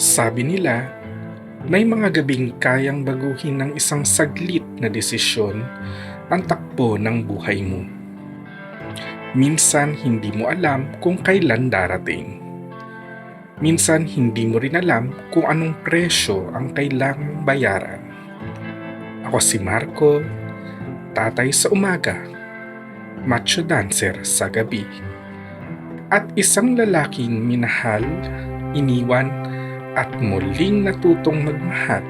Sabi nila, may mga gabing kayang baguhin ng isang saglit na desisyon ang takbo ng buhay mo. Minsan hindi mo alam kung kailan darating. Minsan hindi mo rin alam kung anong presyo ang kailangang bayaran. Ako si Marco, tatay sa umaga, macho dancer sa gabi, at isang lalaking minahal, iniwan, at muling natutong magmahal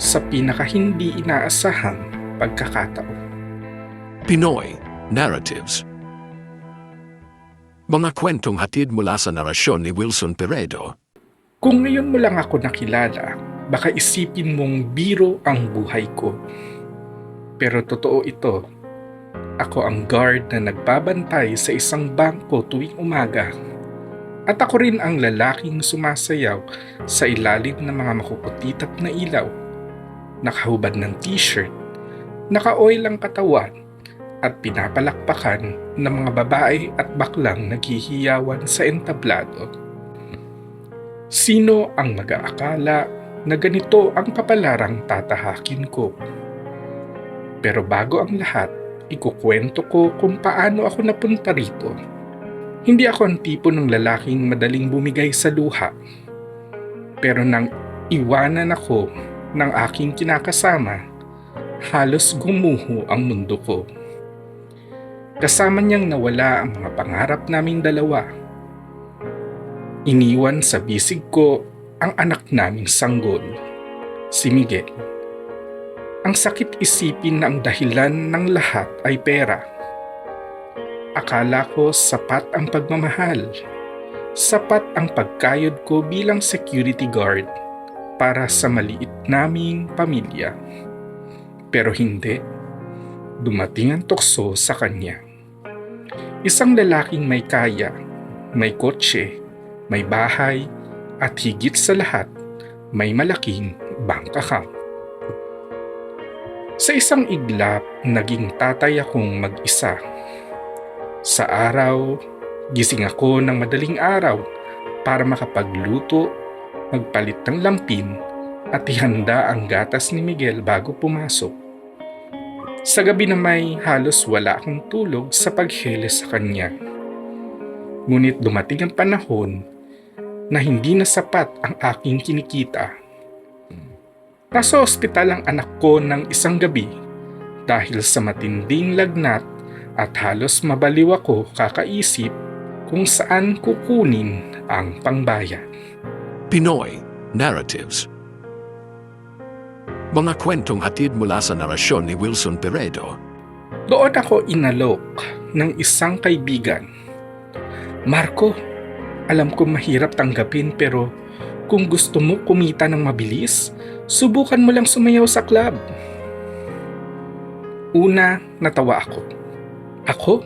sa pinaka hindi inaasahang pagkakataon. Pinoy Narratives Mga kwentong hatid mula sa narasyon ni Wilson Peredo. Kung ngayon mo lang ako nakilala, baka isipin mong biro ang buhay ko. Pero totoo ito. Ako ang guard na nagbabantay sa isang bangko tuwing umaga. At ako rin ang lalaking sumasayaw sa ilalim ng mga makukutitap na ilaw. Nakahubad ng t-shirt, naka-oil ang katawan, at pinapalakpakan ng mga babae at baklang naghihiyawan sa entablado. Sino ang mag-aakala na ganito ang kapalarang tatahakin ko? Pero bago ang lahat, ikukwento ko kung paano ako napunta rito. Hindi ako ang tipo ng lalaking madaling bumigay sa luha. Pero nang iwanan ako ng aking kinakasama, halos gumuho ang mundo ko. Kasama niyang nawala ang mga pangarap naming dalawa. Iniwan sa bisig ko ang anak naming sanggol, si Miguel. Ang sakit isipin na ang dahilan ng lahat ay pera. Akala ko sapat ang pagmamahal. Sapat ang pagkayod ko bilang security guard para sa maliit naming pamilya. Pero hindi. Dumating ang tukso sa kanya. Isang lalaking may kaya, may kotse, may bahay, at higit sa lahat, may malaking bank account. Sa isang iglap, naging tatay akong mag-isa. Sa araw, gising ako ng madaling araw para makapagluto, magpalit ng lampin, at ihanda ang gatas ni Miguel bago pumasok. Sa gabi na may halos wala akong tulog sa paghele sa kanya. Ngunit dumating ang panahon na hindi na sapat ang aking kinikita. Nasa ospital ang anak ko ng isang gabi dahil sa matinding lagnat at halos mabaliw ako kakaisip kung saan kukunin ang pangbayan. Pinoy Narratives Mga kwentong hatid mula sa narasyon ni Wilson Peredo. Doon ako inalok ng isang kaibigan. Marco, alam ko mahirap tanggapin pero kung gusto mo kumita ng mabilis, subukan mo lang sumayaw sa club. Una, natawa ako. Ako?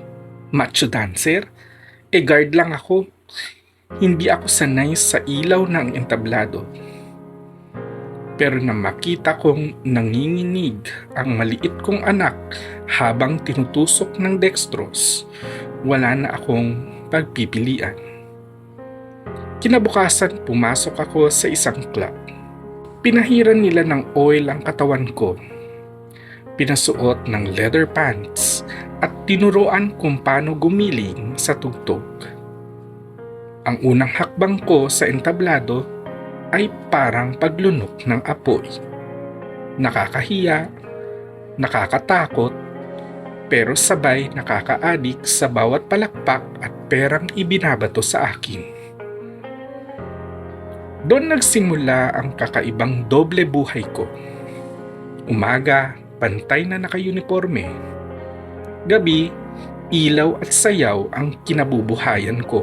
Macho dancer? E guard lang ako. Hindi ako sanay sa ilaw ng entablado. Pero nang makita kong nanginginig ang maliit kong anak habang tinutusok ng dextrose, wala na akong pagpipilian. Kinabukasan pumasok ako sa isang club. Pinahiran nila ng oil ang katawan ko. Pinasuot ng leather pants tinuruan kung paano gumiling sa tugtog. Ang unang hakbang ko sa entablado ay parang paglunok ng apoy. Nakakahiya, nakakatakot, pero sabay nakakaadik sa bawat palakpak at perang ibinabato sa akin. Doon nagsimula ang kakaibang doble buhay ko. Umaga, pantay na naka-uniforme. Gabi, ilaw at sayaw ang kinabubuhayan ko.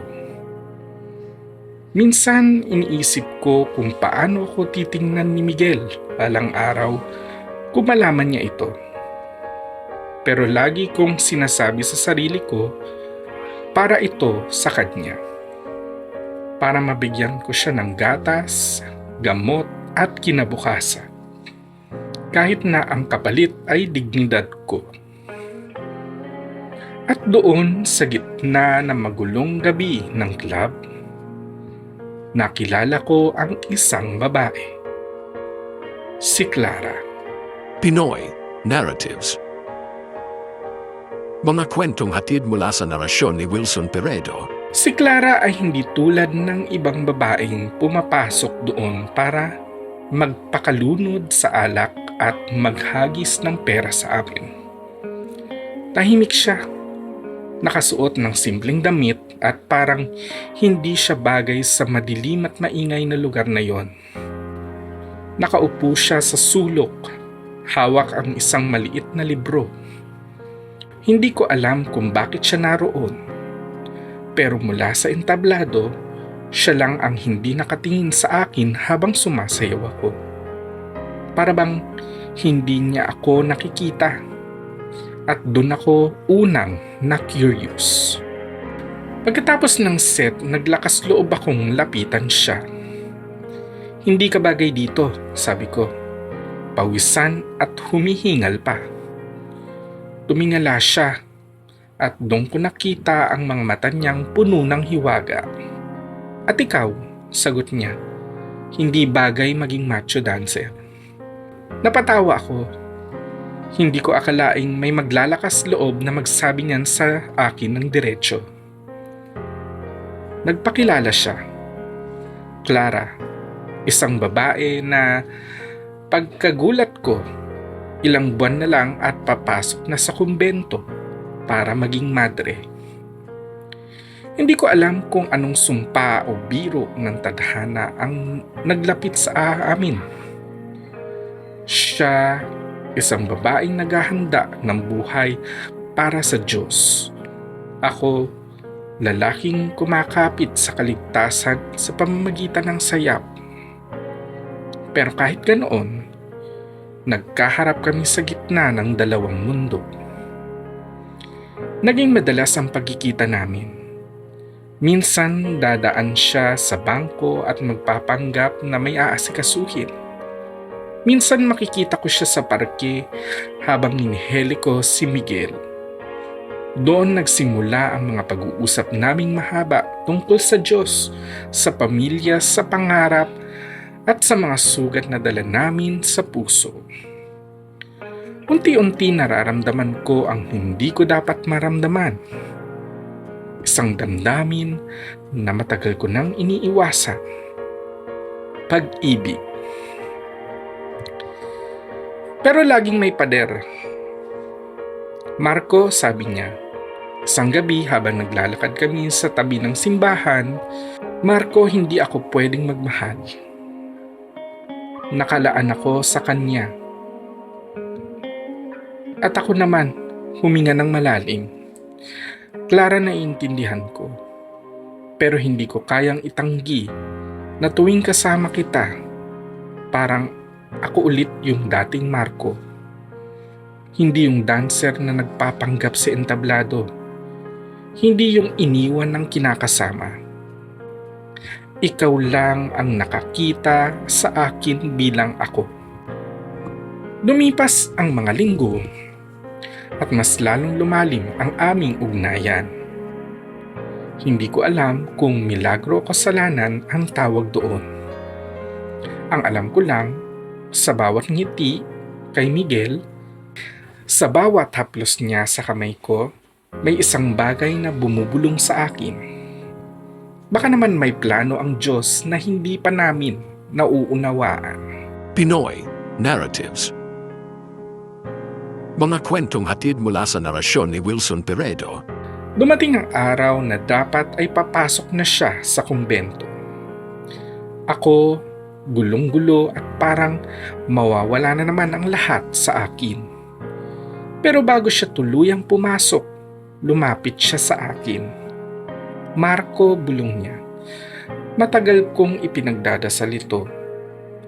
Minsan iniisip ko kung paano ako titingnan ni Miguel alang araw kung malaman niya ito. Pero lagi kong sinasabi sa sarili ko para ito sa kanya. Para mabigyan ko siya ng gatas, gamot at kinabukasan. Kahit na ang kapalit ay dignidad ko. At doon sa gitna ng magulong gabi ng club, nakilala ko ang isang babae. Si Clara. Pinoy Narratives Mga kwentong hatid mula sa narasyon ni Wilson Peredo. Si Clara ay hindi tulad ng ibang babaeng pumapasok doon para magpakalunod sa alak at maghagis ng pera sa amin. Tahimik siya. Nakasuot ng simpleng damit at parang hindi siya bagay sa madilim at maingay na lugar na yon. Nakaupo siya sa sulok, hawak ang isang maliit na libro. Hindi ko alam kung bakit siya naroon. Pero mula sa entablado, siya lang ang hindi nakatingin sa akin habang sumasayaw ako. Para bang hindi niya ako nakikita. At doon ako unang na-curious. Pagkatapos ng set, naglakas loob akong lapitan siya. Hindi ka bagay dito, sabi ko. Pawisan at humihingal pa. Tumingala siya at doon ko nakita ang mga mata niyang puno ng hiwaga. At ikaw, sagot niya, hindi bagay maging macho dancer. Napatawa ako. Hindi ko akalaing may maglalakas loob na magsabi niyan sa akin ng diretsyo. Nagpakilala siya. Clara, isang babae na pagkagulat ko, ilang buwan na lang at papasok na sa kumbento para maging madre. Hindi ko alam kung anong sumpa o biro ng tadhana ang naglapit sa amin. Siya, isang babaeng naghahanda ng buhay para sa Diyos. Ako, lalaking kumakapit sa kaligtasan sa pamamagitan ng sayap. Pero kahit ganoon, nagkaharap kami sa gitna ng dalawang mundo. Naging madalas ang pagkikita namin. Minsan dadaan siya sa bangko at magpapanggap na may aasikasuhin. Minsan makikita ko siya sa parke habang iniheli ko si Miguel. Doon nagsimula ang mga pag-uusap naming mahaba tungkol sa Diyos, sa pamilya, sa pangarap, at sa mga sugat na dala namin sa puso. Unti-unti nararamdaman ko ang hindi ko dapat maramdaman. Isang damdamin na matagal ko nang iniiwasan. Pag-ibig. Pero laging may pader. Marco, sabi niya, isang gabi habang naglalakad kami sa tabi ng simbahan, Marco, hindi ako pwedeng magmahal. Nakalaan ako sa kanya. At ako naman, huminga ng malalim. Klara na iintindihan ko. Pero hindi ko kayang itanggi na tuwing kasama kita, parang ako ulit yung dating Marco. Hindi yung dancer na nagpapanggap sa entablado. Hindi yung iniwan ng kinakasama. Ikaw lang ang nakakita sa akin bilang ako. Lumipas ang mga linggo at mas lalong lumalim ang aming ugnayan. Hindi ko alam kung milagro o kasalanan ang tawag doon. Ang alam ko lang, sa bawat ngiti kay Miguel, sa bawat haplos niya sa kamay ko, may isang bagay na bumubulong sa akin. Baka naman may plano ang Diyos na hindi pa namin nauunawaan. Pinoy Narratives Mga kwentong hatid mula sa narasyon ni Wilson Peredo. Dumating ang araw na dapat ay papasok na siya sa kumbento. Ako, gulong-gulo at parang mawawala na naman ang lahat sa akin. Pero bago siya tuluyang pumasok, lumapit siya sa akin. Marco bulong niya. Matagal kong ipinagdadasal ito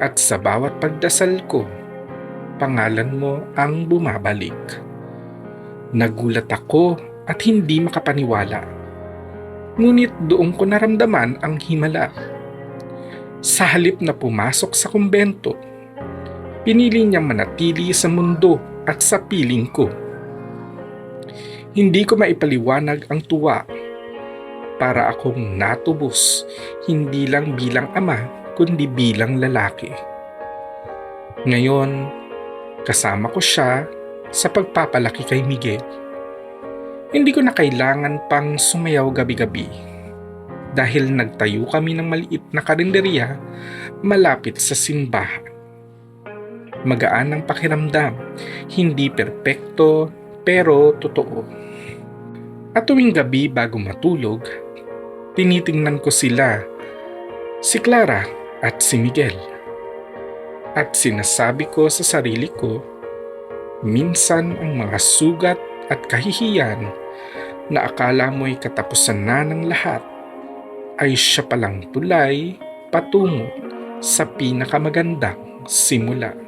at sa bawat pagdasal ko, pangalan mo ang bumabalik. Nagulat ako at hindi makapaniwala. Ngunit doon ko naramdaman ang himala. Sa halip na pumasok sa kumbento, pinili niyang manatili sa mundo at sa piling ko. Hindi ko maipaliwanag ang tuwa para akong natubos hindi lang bilang ama kundi bilang lalaki. Ngayon, kasama ko siya sa pagpapalaki kay Miguel. Hindi ko na kailangan pang sumayaw gabi-gabi dahil nagtayo kami ng maliit na karinderya malapit sa simbahan. Magaan ang pakiramdam, hindi perpekto pero totoo. At tuwing gabi bago matulog, tinitingnan ko sila, si Clara at si Miguel. At sinasabi ko sa sarili ko, minsan ang mga sugat at kahihiyan na akala mo'y katapusan na ng lahat ay siya palang tulay patungo sa pinakamagandang simula.